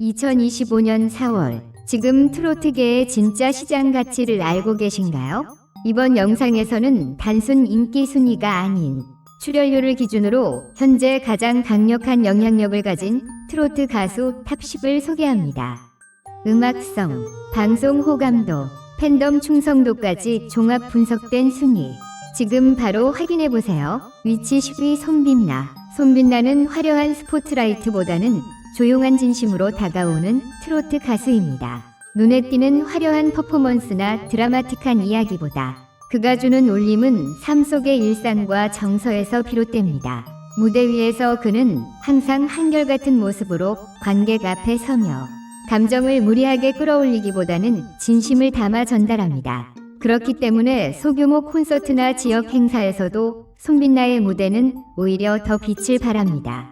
2025년 4월 지금 트로트계의 진짜 시장 가치를 알고 계신가요? 이번 영상에서는 단순 인기 순위가 아닌 출연료를 기준으로 현재 가장 강력한 영향력을 가진 트로트 가수 탑10을 소개합니다. 음악성, 방송 호감도, 팬덤 충성도까지 종합 분석된 순위. 지금 바로 확인해 보세요. 위치 10위 손빛나. 손빛나는 화려한 스포트라이트보다는 조용한 진심으로 다가오는 트로트 가수입니다. 눈에 띄는 화려한 퍼포먼스나 드라마틱한 이야기보다 그가 주는 울림은 삶 속의 일상과 정서에서 비롯됩니다. 무대 위에서 그는 항상 한결같은 모습으로 관객 앞에 서며 감정을 무리하게 끌어올리기보다는 진심을 담아 전달합니다. 그렇기 때문에 소규모 콘서트나 지역 행사에서도 손빛나의 무대는 오히려 더 빛을 발합니다.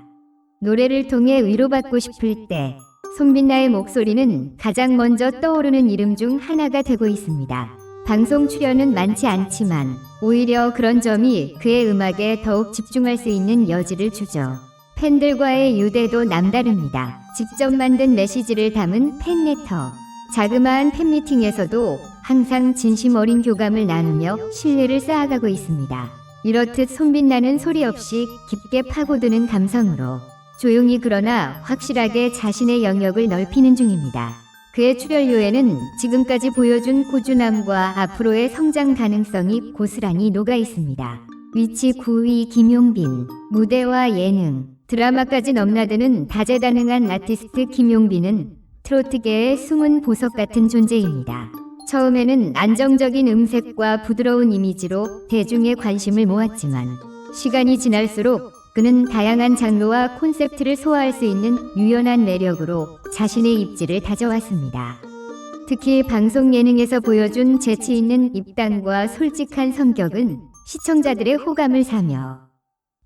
노래를 통해 위로받고 싶을 때 손빛나의 목소리는 가장 먼저 떠오르는 이름 중 하나가 되고 있습니다. 방송 출연은 많지 않지만 오히려 그런 점이 그의 음악에 더욱 집중할 수 있는 여지를 주죠. 팬들과의 유대도 남다릅니다. 직접 만든 메시지를 담은 팬레터. 자그마한 팬미팅에서도 항상 진심 어린 교감을 나누며 신뢰를 쌓아가고 있습니다. 이렇듯 손빛나는 소리 없이 깊게 파고드는 감성으로 조용히 그러나 확실하게 자신의 영역을 넓히는 중입니다. 그의 출연료에는 지금까지 보여준 꾸준함과 앞으로의 성장 가능성이 고스란히 녹아 있습니다. 위치 9위 김용빈, 무대와 예능, 드라마까지 넘나드는 다재다능한 아티스트 김용빈은 트로트계의 숨은 보석 같은 존재입니다. 처음에는 안정적인 음색과 부드러운 이미지로 대중의 관심을 모았지만 시간이 지날수록 그는 다양한 장르와 콘셉트를 소화할 수 있는 유연한 매력으로 자신의 입지를 다져왔습니다. 특히 방송 예능에서 보여준 재치 있는 입담과 솔직한 성격은 시청자들의 호감을 사며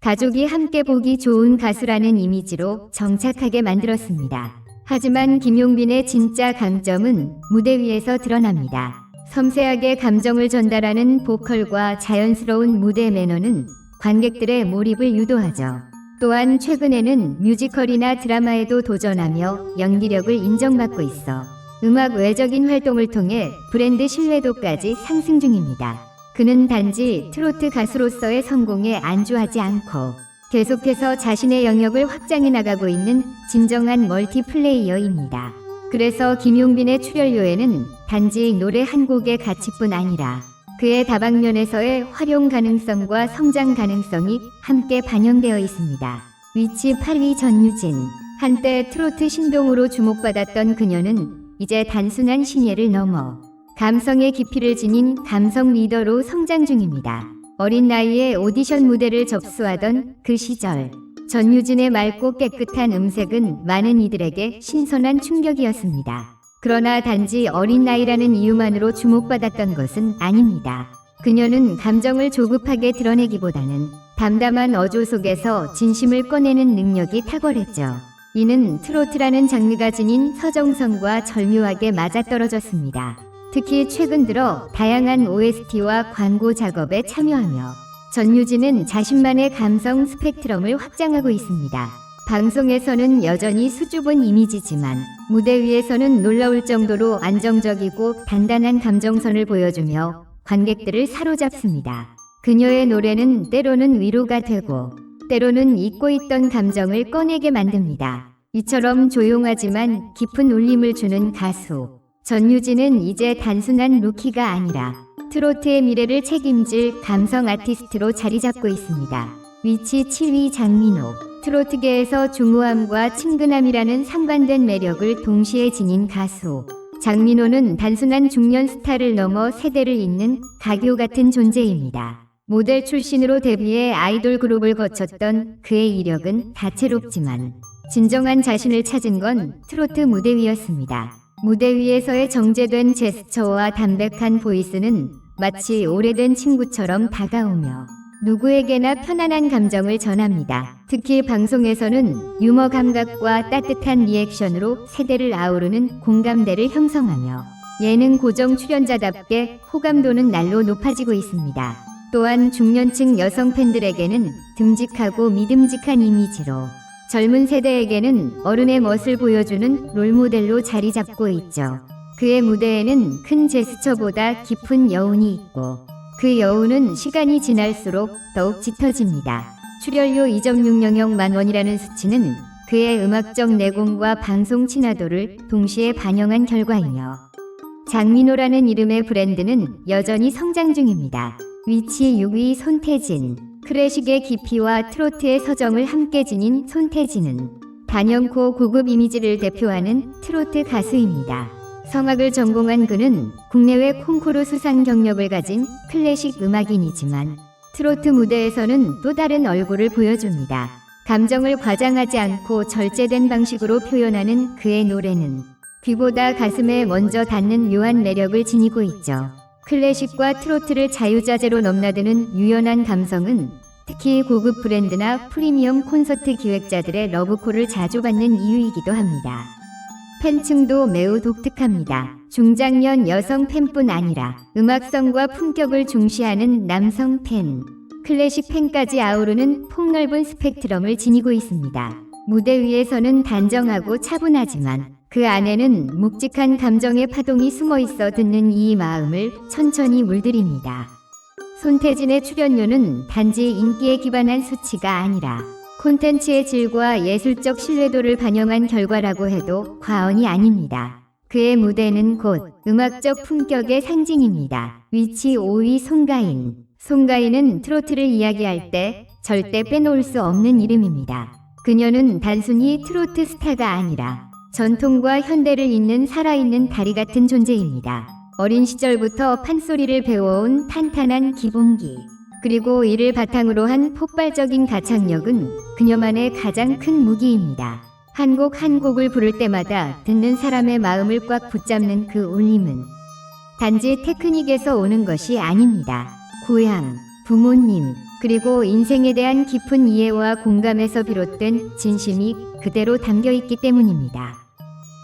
가족이 함께 보기 좋은 가수라는 이미지로 정착하게 만들었습니다. 하지만 김용빈의 진짜 강점은 무대 위에서 드러납니다. 섬세하게 감정을 전달하는 보컬과 자연스러운 무대 매너는 관객들의 몰입을 유도하죠. 또한 최근에는 뮤지컬이나 드라마에도 도전하며 연기력을 인정받고 있어 음악 외적인 활동을 통해 브랜드 신뢰도까지 상승 중입니다. 그는 단지 트로트 가수로서의 성공에 안주하지 않고 계속해서 자신의 영역을 확장해 나가고 있는 진정한 멀티플레이어입니다. 그래서 김용빈의 출연료에는 단지 노래 한 곡의 가치뿐 아니라 그의 다방면에서의 활용 가능성과 성장 가능성이 함께 반영되어 있습니다. 위치 8위 전유진. 한때 트로트 신동으로 주목받았던 그녀는 이제 단순한 신예를 넘어 감성의 깊이를 지닌 감성 리더로 성장 중입니다. 어린 나이에 오디션 무대를 접수하던 그 시절 전유진의 맑고 깨끗한 음색은 많은 이들에게 신선한 충격이었습니다. 그러나 단지 어린 나이라는 이유만으로 주목받았던 것은 아닙니다. 그녀는 감정을 조급하게 드러내기보다는 담담한 어조 속에서 진심을 꺼내는 능력이 탁월했죠. 이는 트로트라는 장르가 지닌 서정성과 절묘하게 맞아떨어졌습니다. 특히 최근 들어 다양한 OST와 광고 작업에 참여하며 전유진은 자신만의 감성 스펙트럼을 확장하고 있습니다. 방송에서는 여전히 수줍은 이미지지만 무대 위에서는 놀라울 정도로 안정적이고 단단한 감정선을 보여주며 관객들을 사로잡습니다. 그녀의 노래는 때로는 위로가 되고 때로는 잊고 있던 감정을 꺼내게 만듭니다. 이처럼 조용하지만 깊은 울림을 주는 가수. 전유진은 이제 단순한 루키가 아니라 트로트의 미래를 책임질 감성 아티스트로 자리 잡고 있습니다. 위치 7위 장민호. 트로트계에서 중후함과 친근함이라는 상반된 매력을 동시에 지닌 가수. 장민호는 단순한 중년 스타를 넘어 세대를 잇는 가교 같은 존재입니다. 모델 출신으로 데뷔해 아이돌 그룹을 거쳤던 그의 이력은 다채롭지만 진정한 자신을 찾은 건 트로트 무대 위였습니다. 무대 위에서의 정제된 제스처와 담백한 보이스는 마치 오래된 친구처럼 다가오며 누구에게나 편안한 감정을 전합니다. 특히 방송에서는 유머 감각과 따뜻한 리액션으로 세대를 아우르는 공감대를 형성하며 예능 고정 출연자답게 호감도는 날로 높아지고 있습니다. 또한 중년층 여성 팬들에게는 듬직하고 믿음직한 이미지로 젊은 세대에게는 어른의 멋을 보여주는 롤모델로 자리 잡고 있죠. 그의 무대에는 큰 제스처보다 깊은 여운이 있고 그 여운은 시간이 지날수록 더욱 짙어집니다. 출연료 2.600만 원이라는 수치는 그의 음악적 내공과 방송 친화도를 동시에 반영한 결과이며 장민호라는 이름의 브랜드는 여전히 성장 중입니다. 위치 6위 손태진 클래식의 깊이와 트로트의 서정을 함께 지닌 손태진은 단연코 고급 이미지를 대표하는 트로트 가수입니다. 성악을 전공한 그는 국내외 콩쿠르 수상 경력을 가진 클래식 음악인이지만 트로트 무대에서는 또 다른 얼굴을 보여줍니다. 감정을 과장하지 않고 절제된 방식으로 표현하는 그의 노래는 귀보다 가슴에 먼저 닿는 묘한 매력을 지니고 있죠. 클래식과 트로트를 자유자재로 넘나드는 유연한 감성은 특히 고급 브랜드나 프리미엄 콘서트 기획자들의 러브콜을 자주 받는 이유이기도 합니다. 팬층도 매우 독특합니다. 중장년 여성 팬뿐 아니라 음악성과 품격을 중시하는 남성 팬, 클래식 팬까지 아우르는 폭넓은 스펙트럼을 지니고 있습니다. 무대 위에서는 단정하고 차분하지만 그 안에는 묵직한 감정의 파동이 숨어 있어 듣는 이 마음을 천천히 물들입니다. 손태진의 출연료는 단지 인기에 기반한 수치가 아니라 콘텐츠의 질과 예술적 신뢰도를 반영한 결과라고 해도 과언이 아닙니다. 그의 무대는 곧 음악적 품격의 상징입니다. 위치 5위 송가인. 송가인은 트로트를 이야기할 때 절대 빼놓을 수 없는 이름입니다. 그녀는 단순히 트로트 스타가 아니라 전통과 현대를 잇는 살아있는 다리 같은 존재입니다. 어린 시절부터 판소리를 배워온 탄탄한 기본기, 그리고 이를 바탕으로 한 폭발적인 가창력은 그녀만의 가장 큰 무기입니다. 한 곡 한 곡을 부를 때마다 듣는 사람의 마음을 꽉 붙잡는 그 울림은 단지 테크닉에서 오는 것이 아닙니다. 고향, 부모님, 그리고 인생에 대한 깊은 이해와 공감에서 비롯된 진심이 그대로 담겨 있기 때문입니다.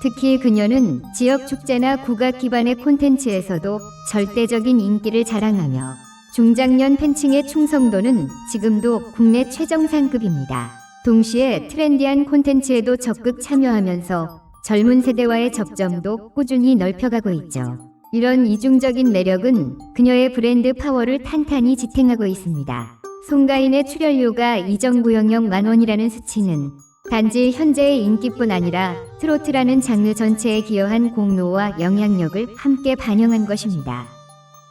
특히 그녀는 지역 축제나 국악 기반의 콘텐츠에서도 절대적인 인기를 자랑하며 중장년 팬층의 충성도는 지금도 국내 최정상급입니다. 동시에 트렌디한 콘텐츠에도 적극 참여하면서 젊은 세대와의 접점도 꾸준히 넓혀가고 있죠. 이런 이중적인 매력은 그녀의 브랜드 파워를 탄탄히 지탱하고 있습니다. 송가인의 출연료가 2.900만 원이라는 수치는 단지 현재의 인기뿐 아니라 트로트라는 장르 전체에 기여한 공로와 영향력을 함께 반영한 것입니다.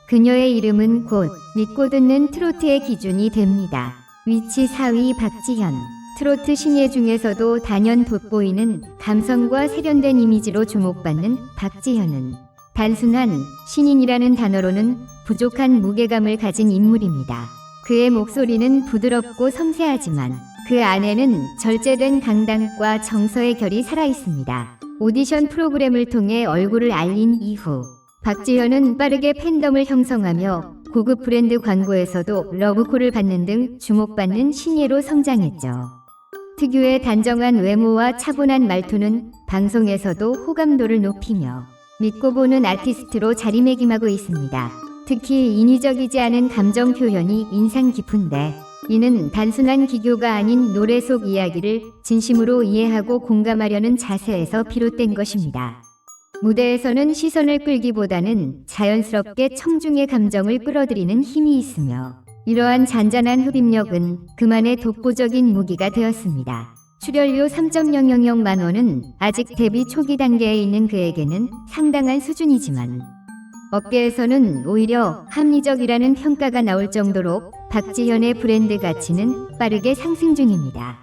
그녀의 이름은 곧 믿고 듣는 트로트의 기준이 됩니다. 위치 4위 박지현. 트로트 신예 중에서도 단연 돋보이는 감성과 세련된 이미지로 주목받는 박지현은 단순한 신인이라는 단어로는 부족한 무게감을 가진 인물입니다. 그의 목소리는 부드럽고 섬세하지만 그 안에는 절제된 강단과 정서의 결이 살아 있습니다. 오디션 프로그램을 통해 얼굴을 알린 이후 박지현은 빠르게 팬덤을 형성하며 고급 브랜드 광고에서도 러브콜을 받는 등 주목받는 신예로 성장했죠. 특유의 단정한 외모와 차분한 말투는 방송에서도 호감도를 높이며 믿고 보는 아티스트로 자리매김하고 있습니다. 특히 인위적이지 않은 감정 표현이 인상 깊은데 이는 단순한 기교가 아닌 노래 속 이야기를 진심으로 이해하고 공감하려는 자세에서 비롯된 것입니다. 무대에서는 시선을 끌기보다는 자연스럽게 청중의 감정을 끌어들이는 힘이 있으며 이러한 잔잔한 흡입력은 그만의 독보적인 무기가 되었습니다. 출연료 3.000만 원은 아직 데뷔 초기 단계에 있는 그에게는 상당한 수준이지만 업계에서는 오히려 합리적이라는 평가가 나올 정도로 박지현의 브랜드 가치는 빠르게 상승 중입니다.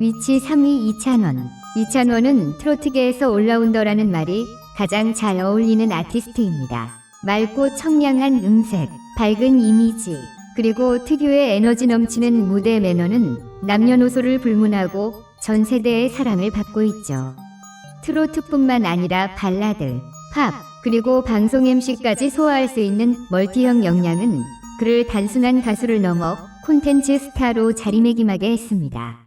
위치 3위 이찬원. 이찬원은 트로트계에서 올라운더라는 말이 가장 잘 어울리는 아티스트입니다. 맑고 청량한 음색, 밝은 이미지, 그리고 특유의 에너지 넘치는 무대 매너는 남녀노소를 불문하고 전 세대의 사랑을 받고 있죠. 트로트뿐만 아니라 발라드, 팝, 그리고 방송 MC까지 소화할 수 있는 멀티형 역량은 그를 단순한 가수를 넘어 콘텐츠 스타로 자리매김하게 했습니다.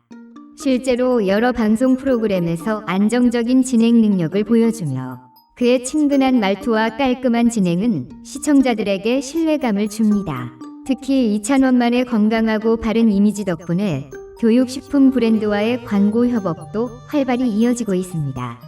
실제로 여러 방송 프로그램에서 안정적인 진행 능력을 보여주며 그의 친근한 말투와 깔끔한 진행은 시청자들에게 신뢰감을 줍니다. 특히 이찬원만의 건강하고 바른 이미지 덕분에 교육식품 브랜드와의 광고 협업도 활발히 이어지고 있습니다.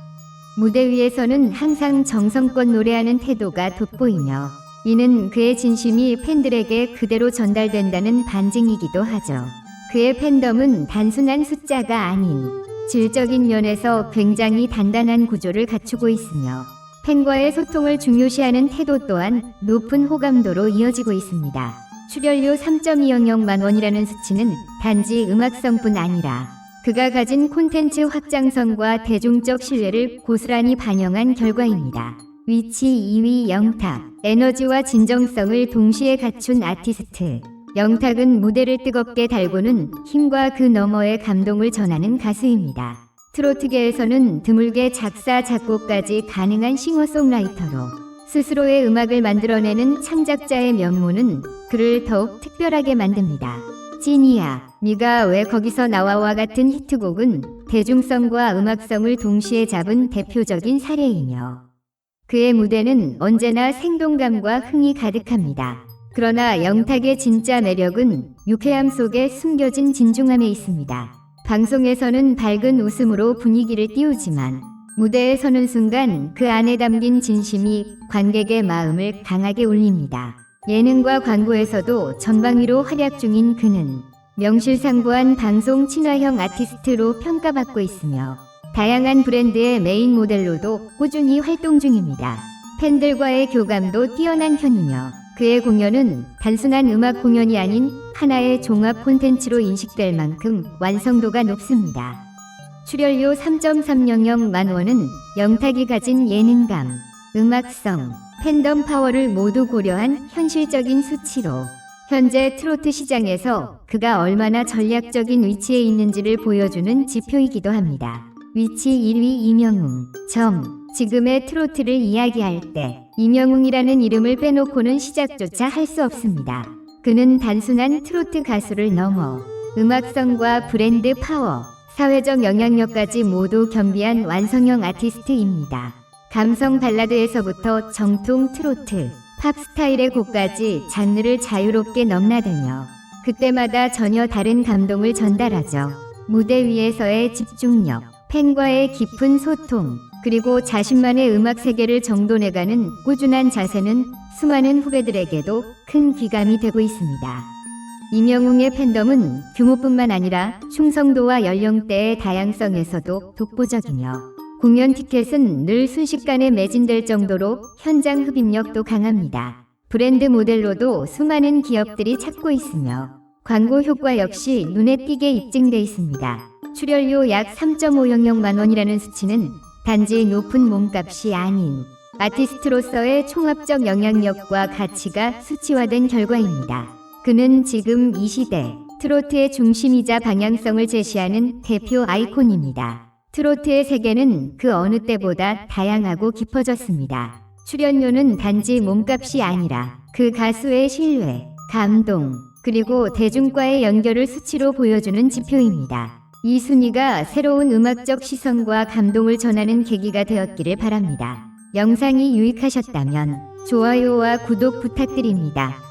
무대 위에서는 항상 정성껏 노래하는 태도가 돋보이며 이는 그의 진심이 팬들에게 그대로 전달된다는 반증이기도 하죠. 그의 팬덤은 단순한 숫자가 아닌 질적인 면에서 굉장히 단단한 구조를 갖추고 있으며 팬과의 소통을 중요시하는 태도 또한 높은 호감도로 이어지고 있습니다. 출연료 3.200만 원이라는 수치는 단지 음악성뿐 아니라 그가 가진 콘텐츠 확장성과 대중적 신뢰를 고스란히 반영한 결과입니다. 위치 2위 영탁, 에너지와 진정성을 동시에 갖춘 아티스트. 영탁은 무대를 뜨겁게 달고는 힘과 그 너머의 감동을 전하는 가수입니다. 트로트계에서는 드물게 작사, 작곡까지 가능한 싱어송라이터로 스스로의 음악을 만들어내는 창작자의 면모는 그를 더욱 특별하게 만듭니다. 찐이야, 네가 왜 거기서 나와와 같은 히트곡은 대중성과 음악성을 동시에 잡은 대표적인 사례이며 그의 무대는 언제나 생동감과 흥이 가득합니다. 그러나 영탁의 진짜 매력은 유쾌함 속에 숨겨진 진중함에 있습니다. 방송에서는 밝은 웃음으로 분위기를 띄우지만 무대에 서는 순간 그 안에 담긴 진심이 관객의 마음을 강하게 울립니다. 예능과 광고에서도 전방위로 활약 중인 그는 명실상부한 방송 친화형 아티스트로 평가받고 있으며 다양한 브랜드의 메인 모델로도 꾸준히 활동 중입니다. 팬들과의 교감도 뛰어난 편이며 그의 공연은 단순한 음악 공연이 아닌 하나의 종합 콘텐츠로 인식될 만큼 완성도가 높습니다. 출연료 3.300만 원은 영탁이 가진 예능감, 음악성, 팬덤 파워를 모두 고려한 현실적인 수치로 현재 트로트 시장에서 그가 얼마나 전략적인 위치에 있는지를 보여주는 지표이기도 합니다. 위치 1위 이명웅. 점. 지금의 트로트를 이야기할 때 이명웅이라는 이름을 빼놓고는 시작조차 할 수 없습니다. 그는 단순한 트로트 가수를 넘어 음악성과 브랜드 파워, 사회적 영향력까지 모두 겸비한 완성형 아티스트입니다. 감성 발라드에서부터 정통 트로트, 팝 스타일의 곡까지 장르를 자유롭게 넘나들며 그때마다 전혀 다른 감동을 전달하죠. 무대 위에서의 집중력, 팬과의 깊은 소통, 그리고 자신만의 음악 세계를 정돈해가는 꾸준한 자세는 수많은 후배들에게도 큰 귀감이 되고 있습니다. 이명웅의 팬덤은 규모뿐만 아니라 충성도와 연령대의 다양성에서도 독보적이며 공연 티켓은 늘 순식간에 매진될 정도로 현장 흡입력도 강합니다. 브랜드 모델로도 수많은 기업들이 찾고 있으며 광고 효과 역시 눈에 띄게 입증돼 있습니다. 출연료 약 3.500만 원이라는 수치는 단지 높은 몸값이 아닌 아티스트로서의 총합적 영향력과 가치가 수치화된 결과입니다. 그는 지금 이 시대 트로트의 중심이자 방향성을 제시하는 대표 아이콘입니다. 트로트의 세계는 그 어느 때보다 다양하고 깊어졌습니다. 출연료는 단지 몸값이 아니라 그 가수의 신뢰, 감동, 그리고 대중과의 연결을 수치로 보여주는 지표입니다. 이 순위가 새로운 음악적 시선과 감동을 전하는 계기가 되었기를 바랍니다. 영상이 유익하셨다면 좋아요와 구독 부탁드립니다.